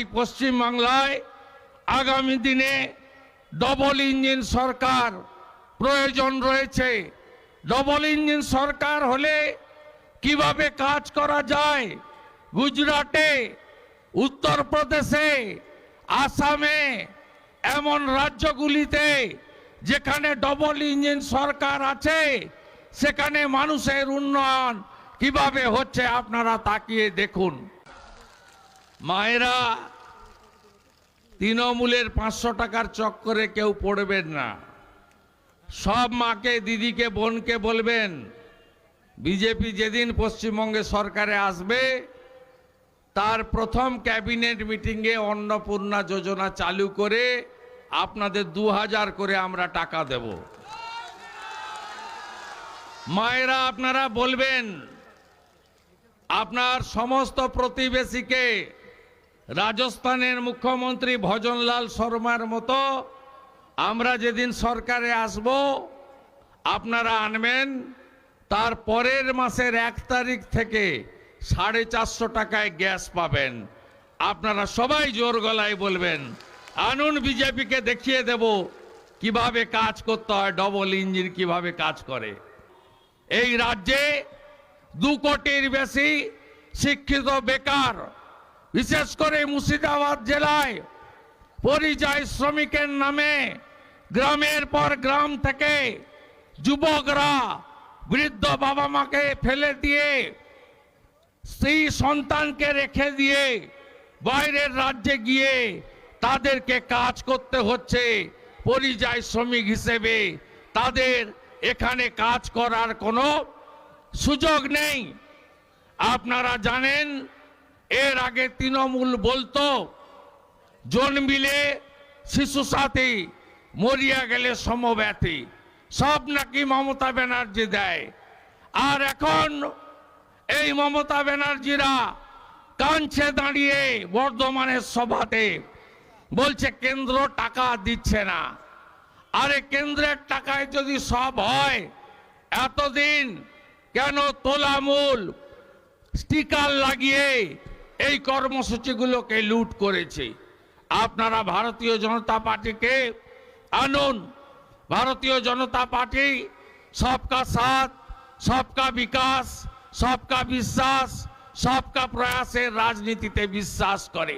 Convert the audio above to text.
তাই পশ্চিমবাংলায় আগামী দিনে ডবল ইঞ্জিন সরকার প্রয়োজন রয়েছে। ডবল ইঞ্জিন সরকার হলে কীভাবে কাজ করা যায়? গুজরাটে, উত্তরপ্রদেশে, আসামে এমন রাজ্যগুলিতে যেখানে ডবল ইঞ্জিন সরকার আছে, সেখানে মানুষের উন্নয়ন কীভাবে হচ্ছে আপনারা তাকিয়ে দেখুন। মায়েরা, তৃণমূলের পাঁচশো টাকার চক্করে কেউ পড়বেন না। সব মাকে, দিদিকে, বোনকে বলবেন, বিজেপি যেদিন পশ্চিমবঙ্গে সরকারে আসবে, তার প্রথম ক্যাবিনেট মিটিংয়ে অন্নপূর্ণা যোজনা চালু করে আপনাদের দু হাজার করে আমরা টাকা দেব। মায়েরা, আপনারা বলবেন, আপনার সমস্ত প্রতিবেশীকে রাজস্থানের মুখ্যমন্ত্রী ভজনলাল শর্মার মতো আমরা যেদিন সরকারে আসব, আপনারা আনবেন, তার পরের মাসের এক তারিখ থেকে সাড়ে চারশো টাকায় গ্যাস পাবেন। আপনারা সবাই জোর গলায় বলবেন, আনুন বিজেপিকে দেখিয়ে দেব কীভাবে কাজ করতে হয়, ডবল ইঞ্জিন কীভাবে কাজ করে। এই রাজ্যে দু কোটির বেশি শিক্ষিত বেকার বিশেষ করে মুর্শিদাবাদ জেলায় পরিযায়ী শ্রমিকের নামে গ্রামের পর গ্রাম থেকে যুবকরা বৃদ্ধ বাবা মাকে ফেলে দিয়ে সেই সন্তানকে রেখে দিয়ে বাইরের রাজ্যে গিয়ে তাদেরকে কাজ করতে হচ্ছে। পরিযায়ী শ্রমিক হিসেবে তাদের এখানে কাজ করার কোনো সুযোগ নেই। আপনারা জানেন এর আগে তৃণমূল বলতো, জন্মিলে শিশু সাথী, মরিয়া গেলে সমব্যথী। সব নাকি মমতা ব্যানার্জি দেয়। আর এখন এই মমতা ব্যানার্জিরা কাঞ্ছে দাঁড়িয়ে বর্ধমানের সভাতে। বলছে, কেন্দ্র টাকা দিচ্ছে না। আরে কেন্দ্রের টাকায় যদি সব হয়, এতদিন কেন তোলামূল স্টিকার লাগিয়ে এই কর্মসূচিগুলোকে লুট করেছে। আপনারা ভারতীয় জনতা পার্টিকে আনুন। ভারতীয় জনতা পার্টি সবকা সাথ, সবকা বিকাশ, সবকা বিশ্বাস, সবকা প্রয়াসের রাজনীতিতে বিশ্বাস করে।